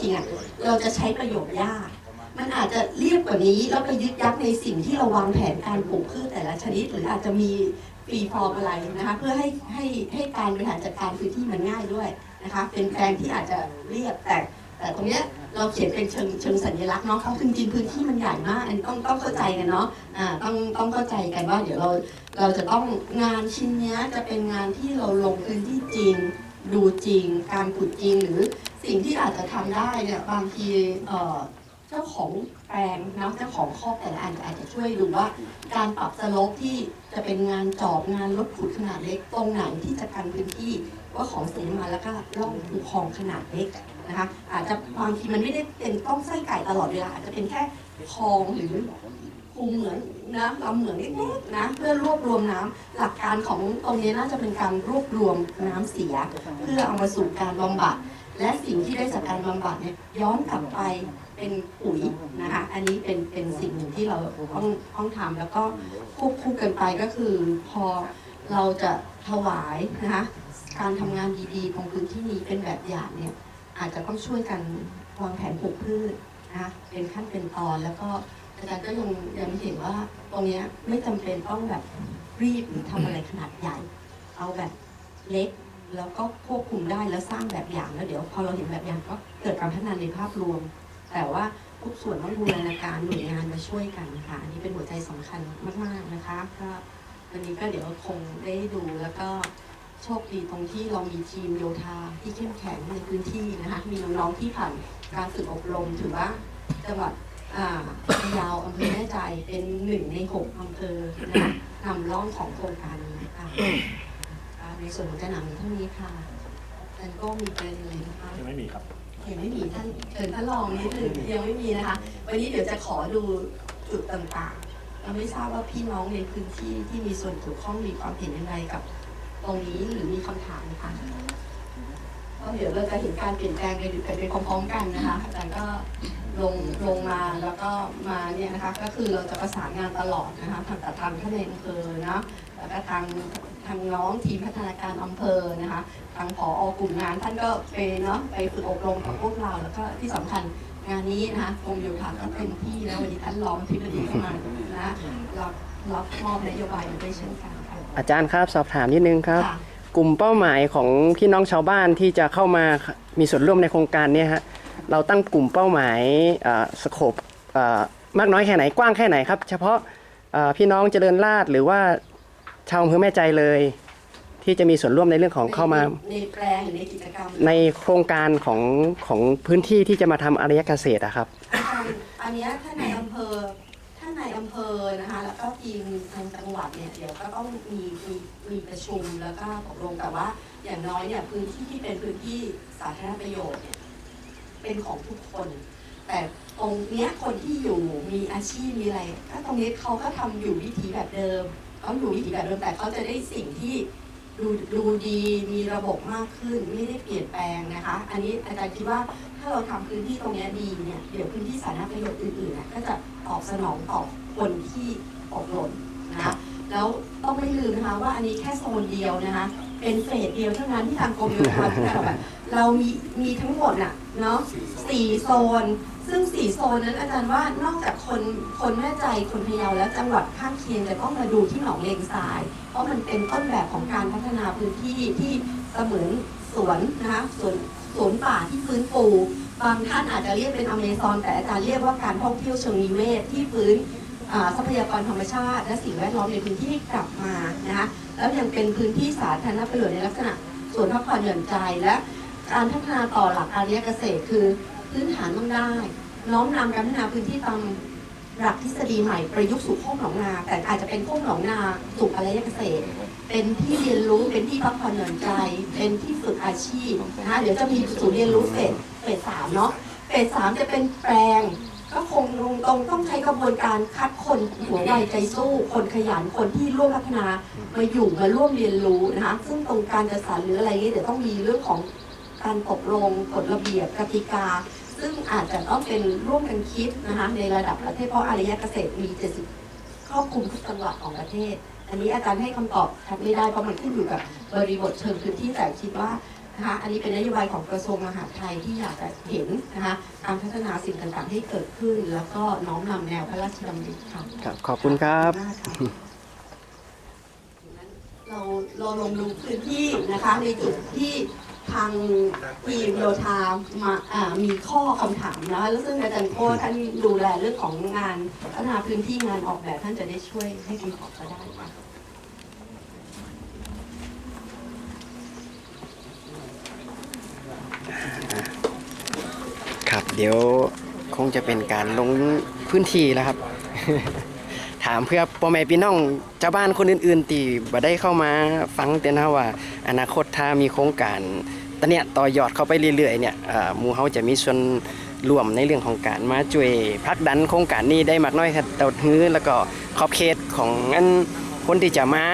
จริงอะเราจะใช้ประโยชน์ยาก มันอาจจะเรียบกว่านี้แล้วไปยึดยักในสิ่งที่เราวางแผนการปลูกพืชแต่ละชนิด หรืออาจจะมีฟรีฟอร์มอะไรนะคะเพื่อให้ให้ให้การบริหารจัดการพื้นที่มันง่ายด้วยนะคะเป็นแปลงที่อาจจะเรียบแต่แต่ตรงเนี้ยเราเขียนเป็นเชิงเชิงสัญลักษณ์เนาะเพราะจริงๆพื้นที่มันใหญ่มาก อันนี้ต้องต้องเข้าใจกันเนาะอ่าต้องต้องเข้าใจกันว่าเดี๋ยวเราเราจะต้องงานชิ้นเนี้ยจะเป็นงานที่เราลงพื้นที่จริง ดูจริง การขุดจริงหรือสิ่งที่อาจจะทำได้เนี่ยบางทีเจ้าของแปลงนะเจ้าของครอกแต่ละอันอาจจะช่วยดูว่า การปรับสลปที่จะเป็นงานจอบงานรถขุดขนาดเล็กตรงไหนที่จะกันพื้นที่ว่าของเสียมาแล้วก็ร่องคูคลองขนาดเล็กนะคะอาจจะบางทีมันไม่ได้เป็นต้องไส้ไก่ตลอดเวลาอาจจะเป็นแค่คลองหรือ คูเหมืองนะลำเหมืองเล็กๆนะเพื่อรวบรวมน้ำหลักการของตรงนี้น่าจะเป็นการรวบรวมน้ำเสีย เพื่อเอามาสู่การบำบัด และสิ่งที่ได้จากการบำบัดเนี่ยย้อนกลับไปเป็นปุ๋ยนะคะอันนี้เป็นเป็นสิ่งหนึ่งที่เราต้องต้องทำแล้วก็ควบคู่กันไปก็คือพอเราจะถวายนะคะการทำงานดีๆของพื้นที่นี้เป็นแบบอย่างเนี่ยอาจจะต้องช่วยกันวางแผนปลูกพืชนะคะเป็นขั้นเป็นตอนแล้วก็ อาจารย์ก็ยังยังเห็นว่าตรงนี้ไม่จำเป็นต้องแบบรีบหรือทำอะไรขนาดใหญ่ เอาแบบเล็กแล้วก็ควบคุมได้แล้วสร้างแบบอย่างแล้วเดี๋ยวพอเราเห็นแบบอย่างก็เกิดการพัฒนาในภาพรวม แต่ว่าทุกส่วนต้องบูรณาการหน่วยงานมาช่วยกันนะคะอันนี้เป็นหัวใจสำคัญมาก ๆนะคะก็วันนี้ก็เดี๋ยวคงได้ดูแล้วก็โชคดีตรงที่เรามีทีมโยธาที่เข้มแข็งในพื้นที่นะคะมีน้องๆที่ผ่านการฝึกอบรมถือว่าจังหวัด ยาวอำเภอแม่ใจเป็นหนึ่งในหกอำเภอนะคะนำร่องของโครงการนี้ค่ะอ่าในส่วนของจะนำมีเท่านี้ค่ะแต่ก็มีประเด็นอะไรนะคะยังไม่มีครับเห็นไม่มีท่านเชิญท่านรองนิดหนึ่งยังไม่มีนะคะ วันนี้เดี๋ยวจะขอดูจุดต่างๆเราไม่ทราบว่าพี่น้องในพื้นที่ที่มีส่วนเกี่ยวข้องมีความเห็นยังไงกับ ตรงนี้หรือมีคำถามไหมคะก็เดี๋ยวเราจะเห็นการเปลี่ยนแปลงไปไปไปพร้อมๆกันนะคะอาจารย์ก็ ลงลงมาแล้วก็มาเนี่ยนะคะก็คือเราจะประสานงานตลอดนะคะทางแต่ทางท่านในอำเภอนะแล้วก็ทางทางน้องทีมพัฒนาการอำเภอนะคะทางผอกลุ่มงานท่านก็ไปเนาะไปฝึกอบรมกับพวกเราแล้วก็ที่สำคัญงานนี้นะคะกรมโยธาก็เต็มที่แล้ววันนี้ท่านรองที่ปดีเข้ามานะรับรับมอบนโยบายมาด้วยเช่นกันค่ะอาจารย์ครับสอบถามนิดนึงครับค่ะกลุ่มเป้าหมายของพี่น้องชาวบ้านที่จะเข้ามามีส่วนร่วมในโครงการเนี้ฮะ เราตั้งกลุ่มเป้าหมายสโคปมากน้อยแค่ไหนกว้างแค่ไหนครับ เฉพาะเอ่อพี่น้องเจริญราษฎร์หรือว่าชาวอำเภอแม่ใจเลย ที่จะมีส่วนร่วมในเรื่องของเข้ามาในแปลงหรือในกิจกรรมในโครงการของของพื้นที่ที่จะมาทำอารยเกษตรอะครับ อันเนี้ยท่านในอำเภอท่านในอำเภอนะคะแล้วก็ทีมทางจังหวัดเนี่ยเดี๋ยวก็ต้องมีมีมีประชุมแล้วก็ตกลงแต่ว่า อย่างน้อยเนี่ยพื้นที่ที่เป็นพื้นที่สาธารณประโยชน์เนี่ย เป็นของทุกคน แต่ตรงเนี้ยคนที่อยู่มีอาชีพมีอะไรก็ตรงนี้เขาก็ทำอยู่วิถีแบบเดิมเขาอยู่วิถีแบบเดิมแต่เขาจะได้สิ่งที่ดูดูดีมีระบบมากขึ้นไม่ได้เปลี่ยนแปลงนะคะ อันนี้อาจารย์คิดว่าถ้าเราทำพื้นที่ตรงเนี้ยดีเนี่ยเดี๋ยวพื้นที่สาธารณประโยชน์อื่นๆน่ะก็จะตอบสนองต่อคนที่ตกหล่นนะคะแล้วต้องไม่ลืมนะคะว่าอันนี้แค่โซนเดียวนะคะ เป็นเฟสเดียวเท่านั้นที่ทางกรมโยธาพิจารณาแบบเรามีมีทั้งหมดน่ะ เนาะสี่โซน ซึ่งสี่โซนนั้นอาจารย์ว่านอกจากคนคนแม่ใจคนพะเยาแล้วจังหวัดข้างเคียงจะต้องมาดูที่หนองเลงทราย เพราะมันเป็นต้นแบบของการพัฒนาพื้นที่ที่เสมือนสวนนะคะสวนสวนป่าที่ฟื้นฟูบางท่านอาจจะเรียกเป็นอเมซอนแต่อาจารย์เรียกว่าการท่องเที่ยวเชิงนิเวศที่ฟื้นทรัพยากรธรรมชาติ และสิ่งแวดล้อมในพื้นที่กลับมานะคะแล้วยังเป็นพื้นที่สาธารณประโยชน์ในลักษณะส่วนพักผ่อนหย่อนใจและ การพัฒนาต่อหลักอารยเกษตรคือพื้นฐานต้องได้ น้อมนำการพัฒนาพื้นที่ตามหลักทฤษฎีใหม่ประยุกต์สู่โคกหนองนา แต่อาจจะเป็นโคกหนองนาสู่อารยเกษตร เป็นที่เรียนรู้เป็นที่พักผ่อนหย่อนใจ เป็นที่ฝึกอาชีพนะคะเดี๋ยวจะมีศูนย์เรียนรู้เฟสเฟสสามเนาะเฟสสามจะเป็นแปลงก็คงลงตรงต้องใช้กระบวนการคัดคนหัวไวใจสู้ คนขยันคนที่ร่วมพัฒนามาอยู่มาร่วมเรียนรู้นะคะซึ่งตรงการจัดสรรหรืออะไรนี้เดี๋ยวต้องมีเรื่องของ การตกลงกฎระเบียบกติกา ซึ่งอาจจะต้องเป็นร่วมกันคิดนะคะในระดับประเทศเพราะอารยเกษตรมี70ครอบคลุมทุกจังหวัดของประเทศ อันนี้อาจารย์ให้คำตอบชัดไม่ได้เพราะมันขึ้นอยู่กับบริบทเชิงพื้นที่แต่คิดว่านะคะอันนี้เป็นนโยบายของกระทรวงมหาดไทยที่อยากจะเห็นนะคะการพัฒนาสิ่งต่างๆที่เกิดขึ้น แล้วก็น้อมนำแนวพระราชดำริค่ะครับขอบคุณครับเราเราลงดูพื้นที่นะคะในจุดที่ ทางทีมโยธามามีข้อคำถามนะคะแล้วซึ่งอาจารย์โค้ท่านดูแลเรื่องของงานพัฒนาพื้นที่งานออกแบบท่านจะได้ช่วยให้คำตอบก็ได้ค่ะครับเดี๋ยวคงจะเป็นการลงพื้นที่แล้วครับามเพื่อพ่อแม่พี่น้องชาวบ้านคนอื่นๆที่บ่ได้เข้ามาฟังเต้นนว่า อนาคตถ้ามีโครงการตอนเนี้ยต่อยอดเข้าไปเรื่อยๆเนี่ยหมู่เฮาจะมีส่วนร่วมในเรื่องของการมาช่วยผลักดันโครงการนี้ได้มากน้อยครับเต่าฮื้อแล้วก็ขอบเขตของอันคนที่จะมา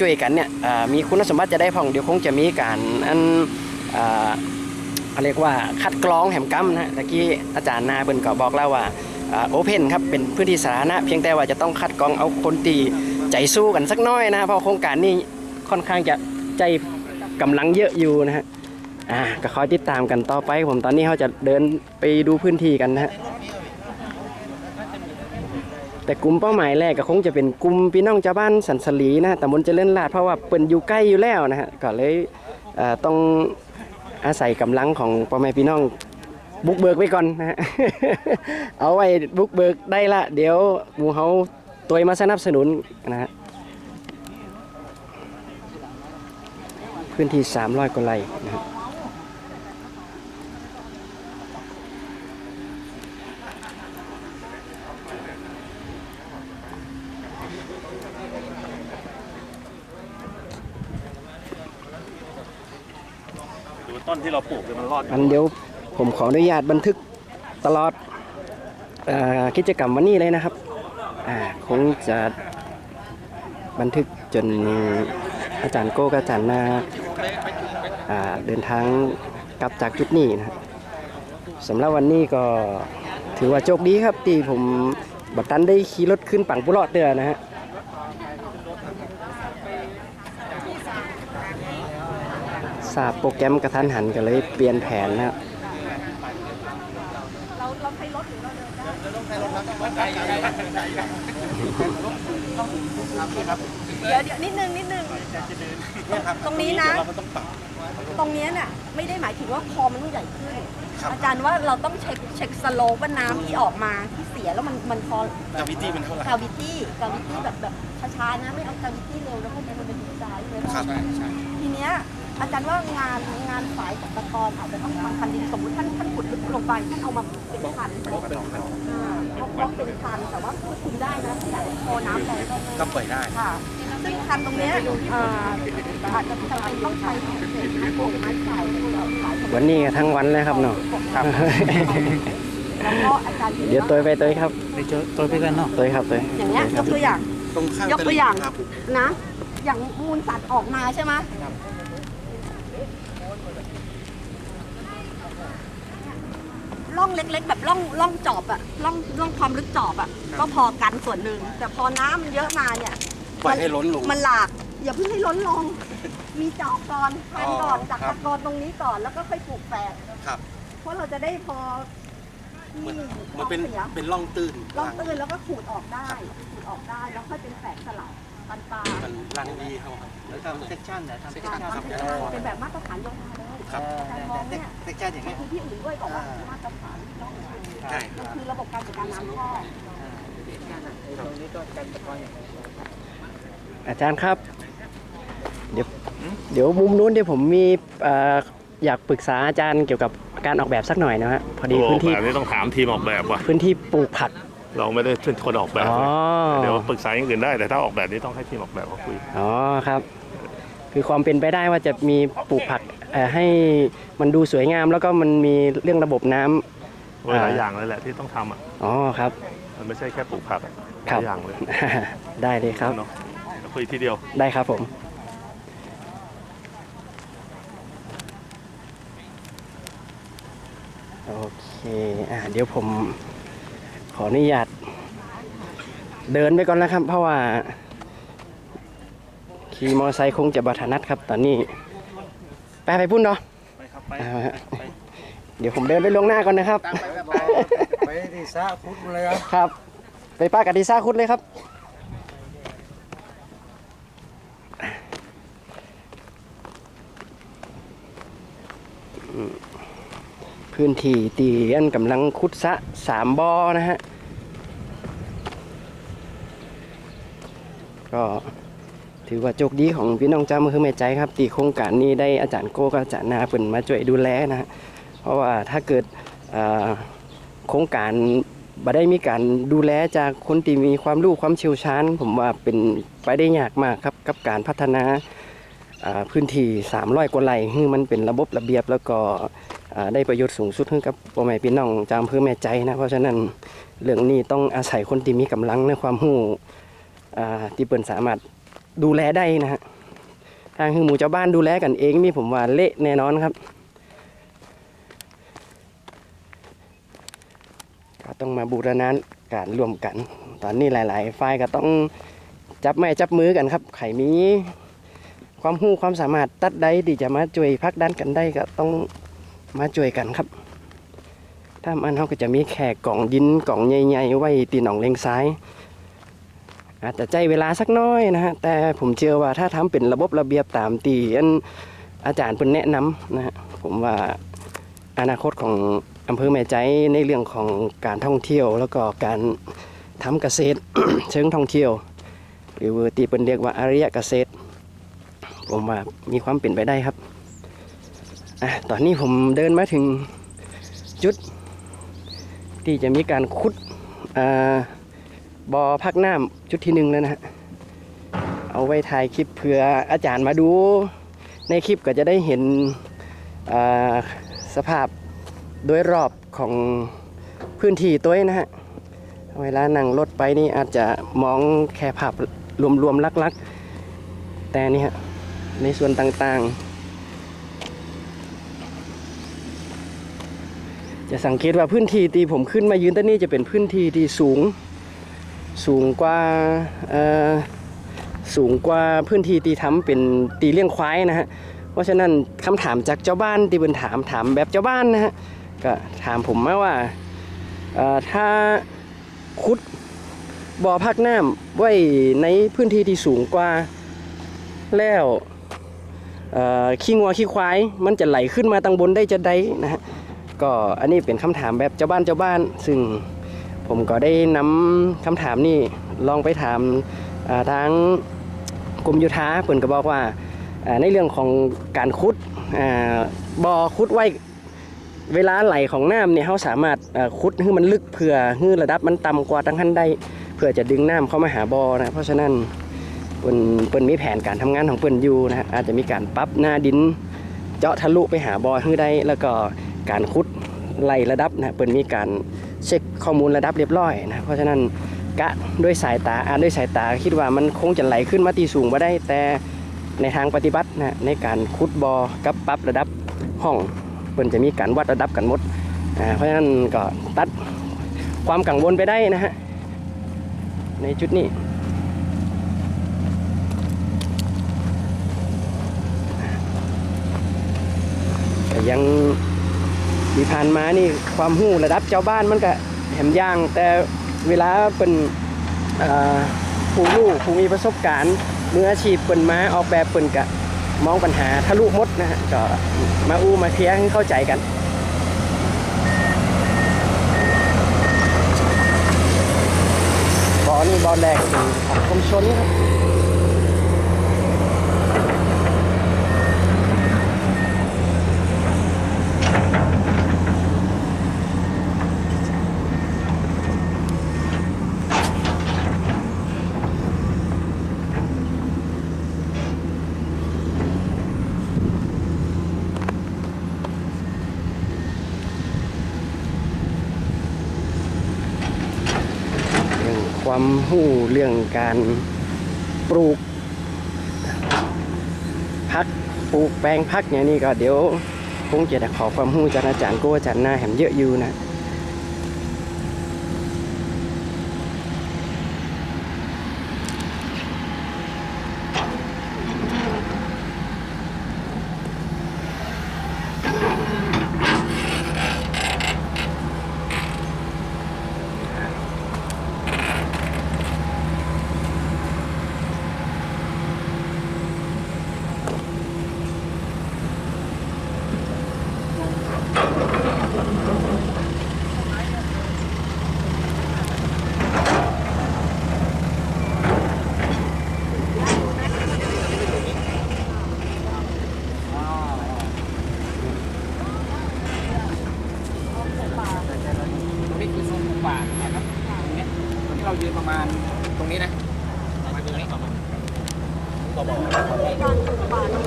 ช่วยกันเนี่ยมีคุณสมบัติจะได้พ่องเดี๋ยวคงจะมีการอันอ่าเขาเรียกว่าคัดกรองแหมกัมนะฮะตะกี้อาจารย์นาเบิ่นก็บอกแล้วว่า โอเพนครับเป็นพื้นที่สาธารณะเพียงแต่ว่าจะต้องคัดกรองเอาคนตีใจสู้กันสักน้อยนะเพราะโครงการนี้ค่อนข้างจะใจกำลังเยอะอยู่นะฮะอ่าก็คอยติดตามกันต่อไปผมตอนนี้เขาจะเดินไปดูพื้นที่กันนะฮะแต่กลุ่มเป้าหมายแรกก็คงจะเป็นกลุ่มพี่น้องชาวบ้านสันสลีนะแต่มนเจริญราดเพราะว่าเปิ่นอยู่ใกล้อยู่แล้วนะฮะก็เลยต้องอาศัยกำลังของพ่อแม่พี่น้อง บุกเบิกไว้ก่อนนะฮะเอาไว้บุกเบิกได้ละ เดี๋ยวหมูเขาตัวมาสนับสนุนนะฮะพื้นที่ 300กว่าไร่นะฮะดูต้นที่เราปลูกเนี่ยมันรอด อันเดี๋ยว ผมขออนุญาตบันทึกตลอดอกิจกรรมวันนี้เลยนะครับคงจะบันทึกจนอาจารย์โก้กับอาจารย์นาอ่าเดินทางกลับจากจุดนี้นะครับสำหรับวันนี้ก็ถือว่าโชคดีครับที่ผมบัตันได้ขี่รถขึ้นปังปุรอดเดือนะฮะทราบโปรแกรมกระทันหันก็เลยเปลี่ยนแผนนะครับ เดี๋ยวเดี๋ยวนิดนึงนิดนึงตรงนี้นะ ตรงเนี้ยเนี่ยไม่ได้หมายถึงว่าคอมันต้องใหญ่ขึ้น อาจารย์ว่าเราต้องเช็คเช็คสโลปว่าน้ำที่ออกมาที่เสียแล้วมันมันพอ กาวิตี้มันเท่าไหร่ กาวิตี้กาวิตี้แบบแบบช้าๆนะไม่เอากาวิตี้เร็วแล้วพวกนี้มันเป็นดีไซน์เลยครับ ทีเนี้ย อาจารย์ว่างานงานสายตกตะกอนอาจจะต้องทำคันดินสมมติท่านท่านขุดลึกลงไปท่านเอามาเป็นคันอ่าเพราะเพราะเป็นคันแต่ว่าควบคุมได้นะที่อยากจะพอน้ำแรงก็เปิดได้ค่ะซึ่งคันตรงเนี้ยอาจจะจำเป็นต้องใช้เศษไม้โป่งไม้ไผ่สาวันนี้ทั้งวันเลยครับเนาะครับแล้วก็อาจารย์เดี๋ยวตัวไปตัวครับไปเจอตัวไปกันเนาะตัวครับตัวอย่างเงี้ยยกตัวอย่างตรงข้างยกตัวอย่างนะอย่างมูลสัตว์ออกมาใช่ไหม ร่องเล็ก ๆ แบบร่องร่องจอบอะร่องร่องความลึกจอบอะก็พอกันส่วนหนึ่ง แต่พอน้ำมันเยอะมาเนี่ยปล่อยให้ล้นลง มันหลากอย่าเพิ่งให้ล้นลง มีจอบก่อนพันก่อนอ๋อจากครัตะบกอนตรงนี้ก่อนแล้วก็ค่อยปลูกแฝดครับเพราะเราจะได้พอที่เหมือนท้มันองเป็นเสีย เป็นร่องตื้นล่องตื้นแล้วก็ขูดออกได้ ขูดออกได้แล้วค่อยเป็นแฝดสลับ ปันปลามันรังดีครับแล้วทำเซ็กชันนะทำเซ็กค่ะชันทำเป็นเป็นแบบมาตรฐานโยธาเลยครับการมองเนี่ยเซ็กชันอย่างเงี้ยคือที่อื่นด้วยบอกว่ามาตรฐานต้องใช่ครับคือระบบการจัดการน้ำท่อตรงนี้ก็การตะกอนอย่างเงี้ยอาจารย์ครับ เดี๋ยวเดี๋ยวมุมนู้นเดี๋ยวผมมีเอ่ออยากปรึกษาอาจารย์เกี่ยวกับการออกแบบสักหน่อยนะฮะพอดีตัวอพื้อนกที่แบบนี้ต้องถามทีมออกแบบว่ะพื้นที่ปลูกผัก เราไม่ได้เป็นคนออกแบบอ๋อ เดี๋ยวปรึกษาอย่างอื่นได้แต่ถ้าออกแบบนี้ต้องให้ทีมออกแบบเขาคุย อ๋อครับ คือความเป็นไปได้ว่าจะมีปลูกผักเอ่อให้มันดูสวยงาม แล้วก็มันมีเรื่องระบบน้ำหลายอย่างเลยแหละที่ต้องทำอะ อ๋อครับ มันไม่ใช่แค่ปลูกผักอะหครัลาบ ยอย่างเลยได้เลยครับ เนาะเดี๋ยวคุยทีเดียว ได้ครับผม โอเค อ่าเดี๋ยวผม ขออนุญาตเดินไปก่อนนะครับ เพราะว่าขี่มอไซค์คงจะบัถนัดครับ ตอนนี้ไปไปพุ่นเนาะไปอ่าฮะเดี๋ยวผมเดินไปลวงหน้าก่อนนะครับ ไปที่สระพุทธเลยครับ ครับ ไปป้ากับดิซ่าคุดเลยครับ พื้นที่ตีอันกำลังคุดสะสามบอนะฮะ ก็ถือว่าโชคดีของพี่น้องเจ้ามือคือแม่ใจครับ ตีโครงการนี้ได้อาจารย์โก้กับอาจารย์นาเปิ่นมาช่วยดูแลนะฮะ เพราะว่าถ้าเกิดโครงการบ่ได้มีการดูแลจากคนที่มีความรู้ความเชี่ยวชาญ ผมว่าเป็นไปได้ยากมากครับกับการพัฒนาพื้นที่ 300 กว่าไร่ให้มันเป็นระบบระเบียบแล้วก็ ได้ประโยชน์สูงสุดให้กับพ่อแม่พี่น้องจามเพื่อแม่ใจนะ เพราะฉะนั้นเรื่องนี้ต้องอาศัยคนที่มีกำลังในความรู้ที่เปิ่นสามารถดูแลได้นะฮะทางคือหมู่เจ้าบ้านดูแลกันเองนี่ผมว่าเละแน่นอนครับก็ต้องมาบูรณาการร่วมกัน ตอนนี้หลาย ๆ ฝ่ายก็ต้องจับไม้จับมือกันครับไขมีความหู้ความสามารถตัดใดที่จะมาช่วยพักด้านกันได้ก็ต้อง มาช่วยกันครับถ้ามันเขาก็จะมีแขกกล่องดินกล่องใหญ่ๆไว้ตีหนองเลงซ้าย อาจจะใจเวลาสักน้อยนะฮะแต่ผมเชื่อว่าถ้าทำเป็นระบบระเบียบตามตีอันอาจารย์เพิ่นแนะนำนะฮะผมว่าอนาคตของอำเภอแม่ใจในเรื่องของการท่องเที่ยวแล้วก็การทำเกษตรเชิงท่องเที่ยว หรือว่าตีเป็นเรียกว่าอารยเกษตร ผมว่ามีความเป็นไปได้ครับ อะตอนนี้ผมเดินมาถึงจุด ที่จะมีการขุดอ่อพักน้ำจุดที่หนึ่งแล้วนะฮะเอาไว้ถ่ายคลิปเพื่ออาจารย์มาดู ในคลิปก็จะได้เห็นสภาพโดยรอบของพื้นที่ตัวนะฮะเวลานั่งรถไปนี่อาจจะมองแค่ภาพรวมๆลักๆ แต่นี่ฮะในส่วนต่างๆ จะสังเกตว่าพื้นที่ที่ผมขึ้นมายืนต้นนี้จะเป็นพื้นที่ที่สูง สูงกว่าสูงกว่าพื้นที่ที่ทำเป็นตีเลี้ยงควายนะฮะเพราะฉะนั้นคำถามจากเจ้าบ้านที่เป็นถามถามแบบเจ้าบ้านนะฮะก็ถามผมมาว่าถ้าขุดบ่อพักน้ำไว้ในพื้นที่ที่สูงกว่าแล้วขี้งัวขี้ควายมันจะไหลขึ้นมาตังบนได้จะได้นะฮะ ก็อันนี้เป็นคำถามแบบเจ้าบ้านเจ้าบ้าน ซึ่งผมก็ได้นำคำถามนี้ลองไปถามาทางกรมโยธาเปิ่นก็บอกว่าาในเรื่องของการขุดอ่าบ่อขุดไว้เวลาไหลของน้ำเนี่ยเขาสามารถเอ่อขุดให้มันลึกเพื่อให้ระดับมันต่ำกว่าตั้งขั้นได้เพื่อจะดึงน้ำเข้ามาหาบอนะเพราะฉะนั้นเปิ้นเปิ้นมีแผนการทำงานของเปิ้นอยู่นะอาจจะมีการปรับหน้าดิน เจาะทะลุไปหาบ่อให้ได้แล้วก็ การขุดไล่ระดับนะเปิ้นมีการเช็คข้อมูลระดับเรียบร้อยนะเพราะฉะนั้นกะด้วยสายตาอ่านด้วยสายตาคิดว่ามันคงจะไหลขึ้นมาตีสูงมาได้แต่ในทางปฏิบัตินะในการขุดบอกัปรับระดับห้องเพิ่นจะมีการวัดระดับกันหมดอ่าเพราะฉะนั้นก็ตัดความกังวลไปได้นะฮะในจุดนี้ยัง ที่ผ่านมานี่ความหู้ระดับเจ้าบ้านมันก็แหมย่าง แต่เวลาเป็นผู้รู้ผู้มีประสบการณ์มืออาชีพเปิ่นมาออกแบบเปิ่นกะมองปัญหาทะลุมดนะฮะก็มาอู้มาเคลียร์ให้เข้าใจกันบอนี่บอแรกของกรมชนครับ ความหู้เรื่องการปลูกพักปลูกแปลงพักเนี่ยนี่ก็เดี๋ยวคงจะขอความหู้จากอาจารย์โก้อาจารย์หน้าแหมเยอะอยู่นะ ยืนประมาณตรงนี้นะประมาณตรงนี้ การ ปลูกป่านี่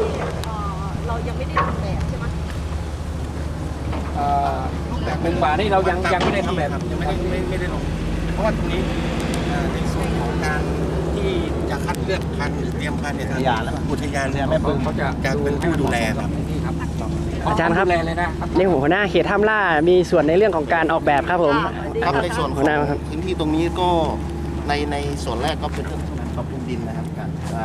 เอ่อเรายังไม่ได้ทำแบบใช่ไหมเอ่อหนึ่งบาทนี่เรายังยังไม่ได้ทำแบบยังไม่ได้ไม่ไม่ได้ลง เพราะว่าตรงนี้เอ่อในส่วนของการที่จะคัดเลือกพันธุ์หรือเตรียมพันธุ์เนี่ยทางอุทยานเนี่ยแม่ปึงเขาจะจะเป็นผู้ดูแลครับนี่ครับอาจารย์ครับ ดูแลเลยนะครับในหัวหน้าเขตท่ามล่ามีส่วนในเรื่องของการออกแบบครับผม ครับในส่วนขหัอวหน้างครับ พื้นที่ตรงนี้ก็ในในส่วนแรกก็เป็นเรื่อง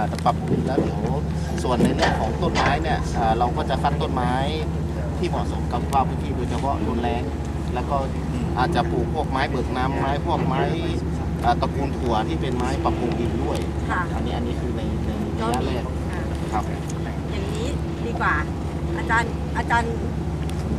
นะครับการอ่าปรับปรุงดินแล้วเดี๋ยวส่วนในเรื่องของต้นไม้เนี่ยอ่าเราก็จะคัดต้นไม้ที่เหมาะสมกับสภาพพื้นที่โดยเฉพาะรุนแรงแล้วก็อาจจะปลูกพวกไม้เบิกน้ำไม้พวกไม้อ่าตระกูลถั่วที่เป็นไม้ปรับปรุงดินด้วยค่ะอันนี้อันนี้คือในในระยะแรกอ่าครับอย่างนี้ดีกว่าอาจารย์อาจารย์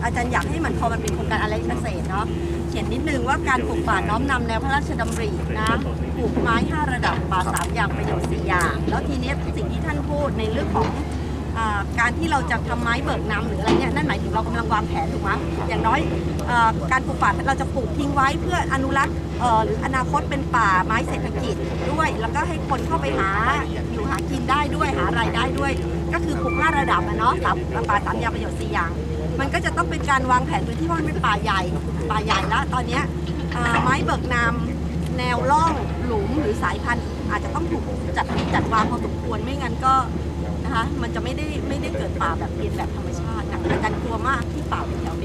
อาจารย์อยากให้มันพอมันเป็นโครงการอะไรเกษตรเนาะเขียนนิดนึงว่าการปลูกป่าน้อมนำแนวพระราชดำรินะปลูกไม้ 5 ระดับป่า 3 อย่างประโยชน์4อย่าง แล้วทีเนี้ยสิ่งที่ท่านพูดในเรื่องของการที่เราจะทำไม้เบิกน้ำหรืออะไรเนี่ยนั่นหมายถึงเรากำลังวางแผนถูกไหมอย่างน้อยอการปลูกป่าเราจะปลูกทิ้งไว้เพื่ออนุรักษ์หรืออนาคตเป็นป่าไม้เศรษฐกิจด้วย แล้วก็ให้คนเข้าไปหาอยู่หากินได้ด้วยหารายได้ด้วย ก็คือปลูกห้าระดับอะเนาะสามป่าสามอย่างประโยชน์สี่อย่าง มันก็จะต้องเป็นการวางแผนพื้นที่เพราะมันเป็นป่าใหญ่ป่าใหญ่แล้วตอนเนี้ยเอ่อไม้เบิกนำแนวร่องหลุมหรือสายพันธุ์ อาจจะต้องถูกจัดจัดวางพอสมควรไม่งั้นก็นะคะมันจะไม่ได้ไม่ได้เกิดป่าแบบเรียนแบบธรรมชาตินะอาจารย์กลัวมากที่ป่าเป็นแถวเป็น